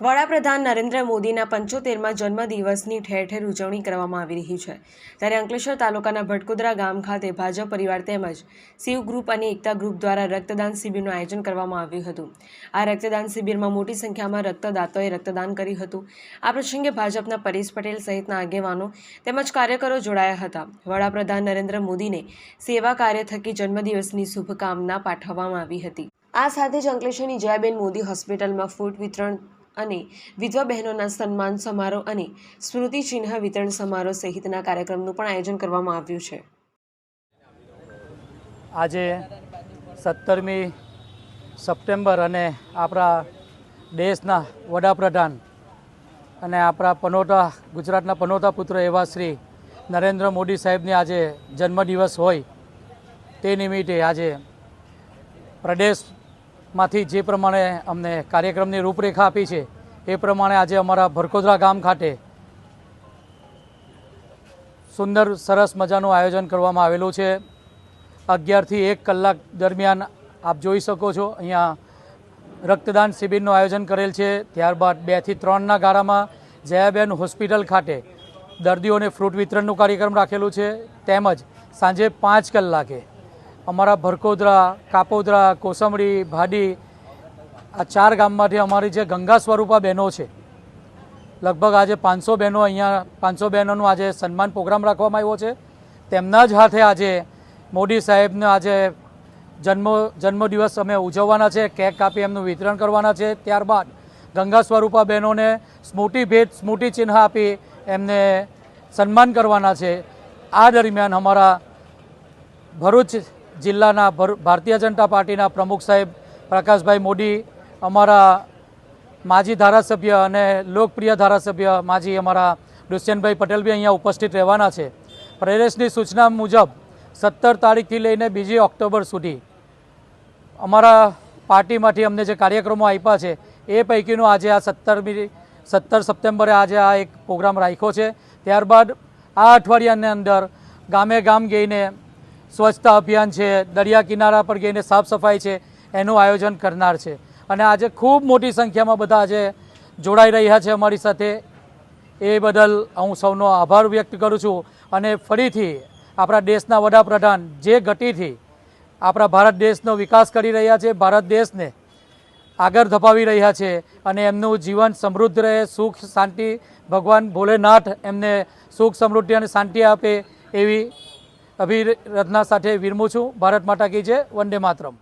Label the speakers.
Speaker 1: વડાપ્રધાન નરેન્દ્ર મોદીના પંચોતેરમાં જન્મદિવસની ઠેર ઠેર ઉજવણી કરવામાં આવી રહી છે. ત્યારે અંકલેશ્વર તાલુકાના ભટકુદરા ગામ ખાતે ભાજપ પરિવાર તેમજ શિવ ગ્રુપ અને એકતા ગ્રુપ દ્વારા રક્તદાન શિબિરનું આયોજન કરવામાં આવ્યું હતું. આ રક્તદાન શિબિરમાં મોટી સંખ્યામાં રક્તદાતાઓએ રક્તદાન કર્યું હતું. આ પ્રસંગે ભાજપના પરેશ પટેલ સહિતના આગેવાનો તેમજ કાર્યકરો જોડાયા હતા. વડાપ્રધાન નરેન્દ્ર મોદીને સેવા કાર્ય થકી જન્મદિવસની શુભકામના પાઠવવામાં આવી હતી. આ સાથે જ અંકલેશ્વરની જયાબેન મોદી હોસ્પિટલમાં ફૂડ વિતરણ અને વિધવા બહેનોના સન્માન સમારોહ અને સ્મૃતિ ચિહ્ન વિતરણ સમારોહ સહિતના કાર્યક્રમનું પણ આયોજન કરવામાં આવ્યું છે.
Speaker 2: આજે સત્તરમી સપ્ટેમ્બર અને આપણા દેશના વડાપ્રધાન અને આપણા પનોતા, ગુજરાતના પનોતા પુત્ર એવા શ્રી નરેન્દ્ર મોદી સાહેબની આજે જન્મદિવસ હોય તે નિમિત્તે આજે પ્રદેશમાંથી જે પ્રમાણે અમને કાર્યક્રમની રૂપરેખા આપી છે એ પ્રમાણે આજે અમારા ભરકોદરા ગામ ખાતે સુંદર સરસ મજાનું આયોજન કરવામાં આવેલું છે. અગિયારથી એક કલાક દરમિયાન આપ જોઈ શકો છો, અહીંયા રક્તદાન શિબિરનું આયોજન કરેલ છે. ત્યારબાદ બેથી ત્રણના ગાળામાં જયાબેન હોસ્પિટલ ખાતે દર્દીઓને ફ્રૂટ વિતરણનું કાર્યક્રમ રાખેલું છે. તેમજ સાંજે પાંચ કલાકે અમારા ભરકોદરા, કાપોદરા કોસંબડી ભાડી આ ચાર ગામમાંથી અમારી જે ગંગા સ્વરૂપા બહેનો છે, લગભગ આજે પાંચસો બહેનો અહીંયા, પાંચસો બહેનોનું આજે સન્માન પ્રોગ્રામ રાખવામાં આવ્યો છે. તેમના જ હાથે આજે મોદી સાહેબને આજે જન્મ, જન્મદિવસ અમે ઉજવવાના છે, કેક કાપી એમનું વિતરણ કરવાના છે. ત્યારબાદ ગંગા સ્વરૂપા બહેનોને સ્મૃતિ ભેટ સ્મૃતિ ચિહ્ન આપી એમને સન્માન કરવાના છે. આ દરમિયાન અમારા ભરૂચ જિલ્લાના ભર- ભારતીય જનતા પાર્ટીના પ્રમુખ સાહેબ પ્રકાશભાઈ મોદી અમારા માજી ધારાસભ્ય અને લોકપ્રિય ધારાસભ્ય માજી અમારા દુષ્યંતભાઈ પટેલ બી અહીંયા ઉપસ્થિત રહેવાના છે. પ્રેરેશની સૂચના મુજબ સત્તર તારીખથી લઈને બીજી ઓક્ટોબર સુધી અમારા પાર્ટીમાંથી અમને જે કાર્યક્રમો આપ્યા છે, એ પૈકીનો આજે આ સત્તરમી સત્તર સપ્ટેમ્બરે આજે આ એક પ્રોગ્રામ રાખ્યો છે. ત્યારબાદ આ અઠવાડિયાની અંદર ગામે ગામ ગઈને સ્વચ્છતા અભિયાન છે, દરિયા કિનારા પર ગઈને સાફ સફાઈ છે, એનું આયોજન કરનાર છે. અને આજે ખૂબ મોટી સંખ્યામાં બધા આજે જોડાઈ રહ્યા છે અમારી સાથે. એ બદલ હું સૌનો આભાર વ્યક્ત કરું છું. અને ફરીથી આપણા દેશના વડાપ્રધાન જે ગતિથી આપણા ભારત દેશનો વિકાસ કરી રહ્યા છે, ભારત દેશને આગળ ધપાવી રહ્યા છે અને એમનું જીવન સમૃદ્ધ રહે, સુખ, શાંતિ, ભગવાન ભોલેનાથ એમને સુખ, સમૃદ્ધિ અને શાંતિ આપે એવી અભિરચના સાથે વિરમું છું. ભારત માતા કી જય, વંદે માતરમ.